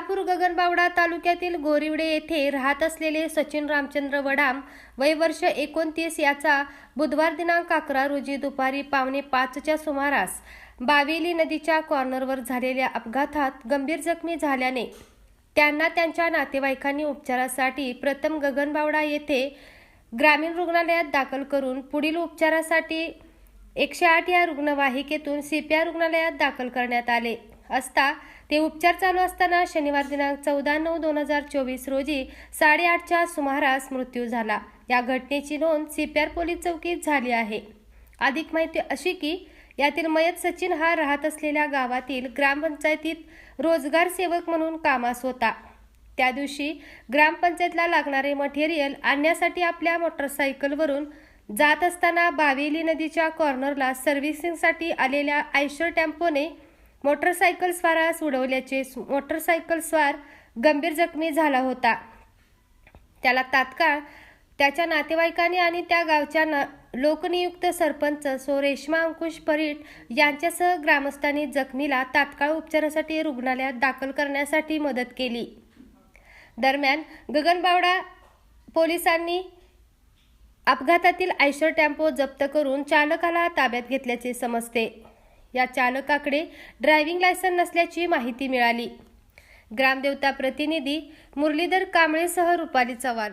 गगनबावडा तालुक्यातील गोरिवडे येथे राहत असलेले सचिन रामचंद्र वडाम वय वर्ष एकोणतीस याचा बुधवार दिनांक अकरा रोजी दुपारी पावणे पाचच्या सुमारास बावेली नदीच्या कॉर्नरवर झालेल्या अपघातात गंभीर जखमी झाल्याने त्यांना त्यांच्या नातेवाईकांनी उपचारासाठी प्रथम गगनबावडा येथे ग्रामीण रुग्णालयात दाखल करून पुढील उपचारासाठी एकशे आठ या रुग्णवाहिकेतून सीपीआर रुग्णालयात दाखल करण्यात आले. असता. ते उपचार चालू असताना शनिवार दिनांक चौदा नऊ दोन हजार चोवीस रोजी साडेआठच्या सुमारास मृत्यू झाला. या घटनेची नोंद सीपीआर पोलीस चौकीत झाली आहे. अधिक माहिती अशी की यातील मयत सचिन हा राहत असलेल्या गावातील ग्रामपंचायतीत रोजगार सेवक म्हणून कामास होता. त्या दिवशी ग्रामपंचायतला लागणारे मटेरियल आणण्यासाठी आपल्या मोटरसायकलवरून जात असताना बावेली नदीच्या कॉर्नरला सर्व्हिसिंगसाठी आलेल्या आयशर टेम्पोने मोटरसायकल स्वारास उडवल्याचे मोटरसायकल स्वार गंभीर जखमी झाला होता. त्याला तात्काळ त्याच्या नातेवाईकांनी आणि त्या गावच्या न लोकनियुक्त सरपंच सो रेश्मा अंकुश परीट यांच्यासह ग्रामस्थांनी जखमीला तात्काळ उपचारासाठी रुग्णालयात दाखल करण्यासाठी मदत केली. दरम्यान गगनबावडा पोलिसांनी अपघातातील आयशर टेम्पो जप्त करून चालकाला ताब्यात घेतल्याचे समजते. या चालकाकडे ड्रायव्हिंग लायसन नसल्याची माहिती मिळाली. ग्रामदेवता प्रतिनिधी मुरलीधर कांबळेसह रुपाली चव्हाण